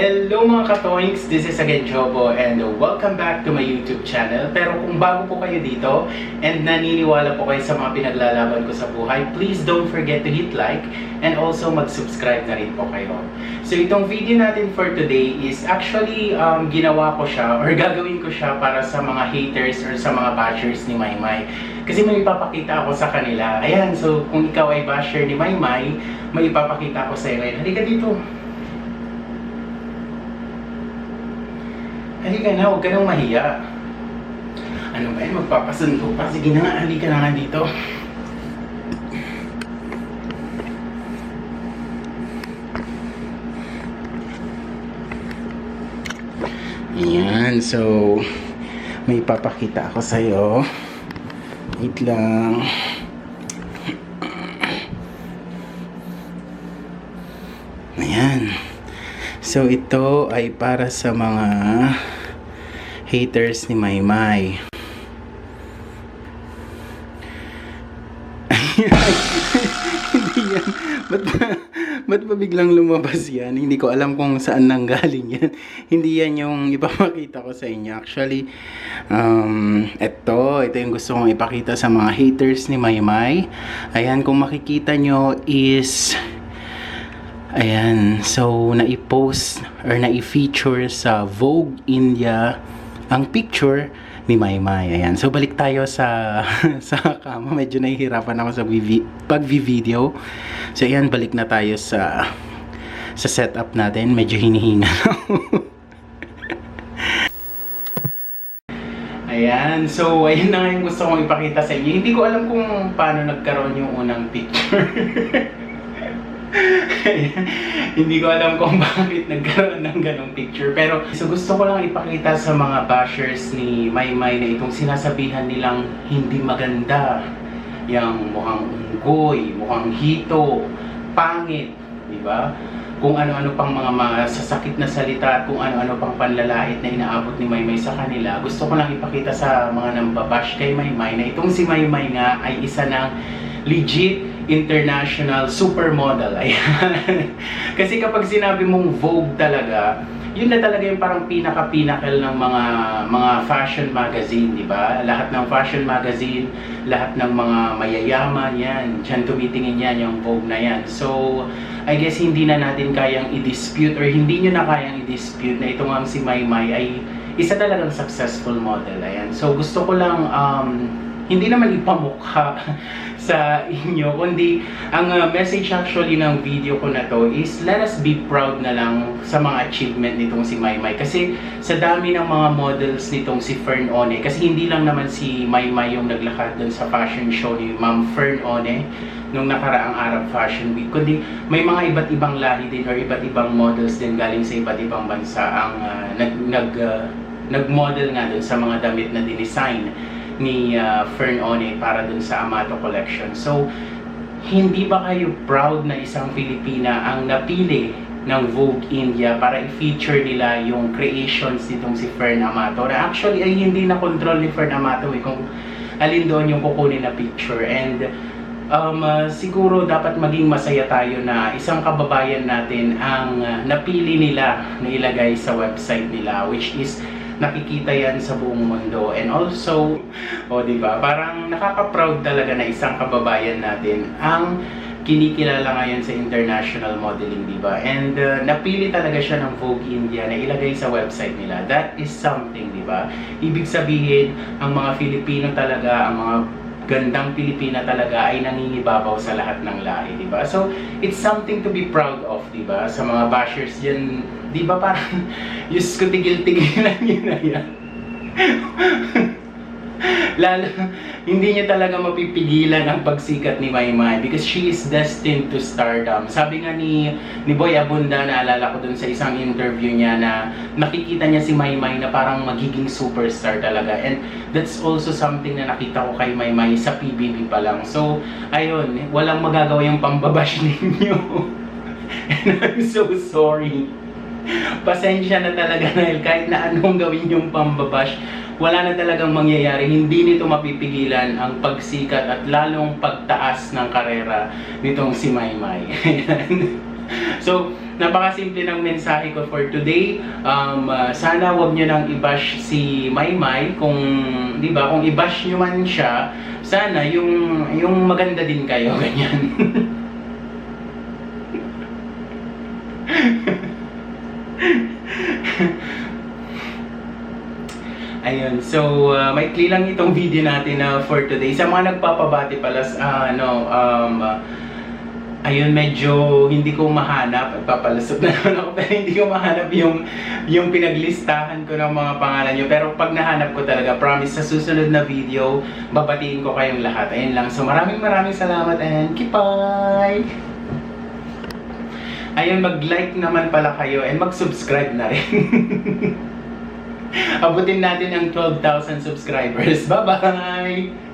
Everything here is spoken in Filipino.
Hello mga katoinks! This is again Jobo and welcome back to my YouTube channel. Pero kung bago po kayo dito and naniniwala po kayo sa mga pinaglalaban ko sa buhay, please don't forget to hit like and also mag-subscribe na rin po kayo. So itong video natin for today is actually um, ginawa ko siya or gagawin ko siya para sa mga haters or sa mga bashers ni Maymay. Kasi may ipapakita ako sa kanila. Ayan, so kung ikaw ay basher ni Maymay, may ipapakita ako sa iyo. Halika dito. Halika na, huwag ka nang mahiya. Ano ba yan? Magpapasundo pa? Sige na nga, halika na nga dito. Ayan, so may papakita ako sa'yo. Wait lang. Ayan. So ito ay para sa mga haters ni Maymay. Hindi yan. Ba't ba, ba't ba biglang lumabas yan? Hindi ko alam kung saan nanggaling yan. Hindi yan yung ipapakita ko sa inyo. Actually, um, ito, ito yung gusto kong ipakita sa mga haters ni Maymay. Ayan, kung makikita nyo is Ayan, so nai-post or nai-feature sa Vogue India ang picture ni Maymay. Ayan, so balik tayo sa sa kama. Medyo nahihirapan ako sa pag-video. So ayan, balik na tayo sa sa setup natin. Medyo hinihinga. Ayan, so ayun na nga yung gusto kong ipakita sa inyo. Hindi ko alam kung paano nagkaroon yung unang picture. Hindi ko alam kung bakit nagkaroon ng ganong picture. Pero so gusto ko lang ipakita sa mga bashers ni Maymay na itong sinasabihan nilang hindi maganda. Yang mukhang unggoy, mukhang hito, pangit, di ba? Kung ano-ano pang mga masasakit na salita at kung ano-ano pang panlalait na inaabot ni Maymay sa kanila. Gusto ko lang ipakita sa mga nambabash kay Maymay na itong si Maymay nga ay isa ng legit international supermodel. Ayan. Kasi kapag sinabi mong Vogue talaga, yun na talaga yung parang pinaka-pinnacle ng mga mga fashion magazine, di ba? Lahat ng fashion magazine, lahat ng mga mayayaman yan, dyan tumitingin yan yung Vogue na yan. So, I guess hindi na natin kayang i-dispute or hindi nyo na kayang i-dispute na ito nga si Maymay ay isa talagang successful model. Ayan. So, gusto ko lang um, hindi naman ipamukha sa inyo, kundi ang uh, message actually ng video ko na to is let us be proud na lang sa mga achievement nitong si Maymay. Kasi sa dami ng mga models nitong si Fern One, kasi hindi lang naman si Maymay yung naglakad dun sa fashion show ni Ma'am Fern One nung nakaraang Arab Fashion Week, kundi may mga iba't ibang lahi din or iba't ibang models din galing sa iba't ibang bansa ang uh, nag, nag, uh, nag-model nga dun sa mga damit na dinesign ni uh, Fern One para dun sa Amato Collection. So, hindi ba kayo proud na isang Pilipina ang napili ng Vogue India para i-feature nila yung creations nitong si Fern Amato na actually ay hindi na control ni Fern Amato eh, kung alin doon yung kukunin na picture and um, uh, siguro dapat maging masaya tayo na isang kababayan natin ang uh, napili nila na ilagay sa website nila which is nakikita yan sa buong mundo. And also, o di ba, parang nakaka-proud talaga na isang kababayan natin ang kinikilala ngayon sa international modeling, di ba? And uh, napili talaga siya ng Vogue India na ilagay sa website nila. That is something, di ba? Ibig sabihin, ang mga Filipino talaga, ang mga gandang Pilipina talaga ay nangingibabaw sa lahat ng lahi, di ba? So, it's something to be proud of, di ba? Sa mga bashers dyan, di ba parang, Diyos ko, tigil-tigilan nyo na yan. Lalo, hindi niya talaga mapipigilan ang pagsikat ni Maymay because she is destined to stardom. Sabi nga ni, ni Boy Abunda, naalala ko dun sa isang interview niya na nakikita niya si Maymay na parang magiging superstar talaga. And that's also something na nakita ko kay Maymay sa PBB pa lang. So, ayun, walang magagawa yung pambabash ninyo. And I'm so sorry. Pasensya na talaga dahil kahit na anong gawin yung pambabash, wala na talagang mangyayari. Hindi nito mapipigilan ang pagsikat at lalong pagtaas ng karera nitong si Maymay. so, napakasimple ng mensahe ko for today. Um, ah, sana wag nyo nang i-bash si Maymay kung, di ba, kung i-bash nyo man siya, sana yung, yung maganda din kayo, ganyan. Ayun, so uh, may lang itong video natin na for today. Sa mga nagpapabati pala sa ano, um, uh, ayun, medyo hindi ko mahanap. Papalasot na naman ako, pero hindi ko mahanap yung, yung pinaglistahan ko ng mga pangalan nyo. Pero pag nahanap ko talaga, promise sa susunod na video, babatiin ko kayong lahat. Ayun lang. So maraming maraming salamat and kipay! Ayun, mag-like naman pala kayo and mag-subscribe na rin. Abutin natin ang 12,000 subscribers. Bye-bye!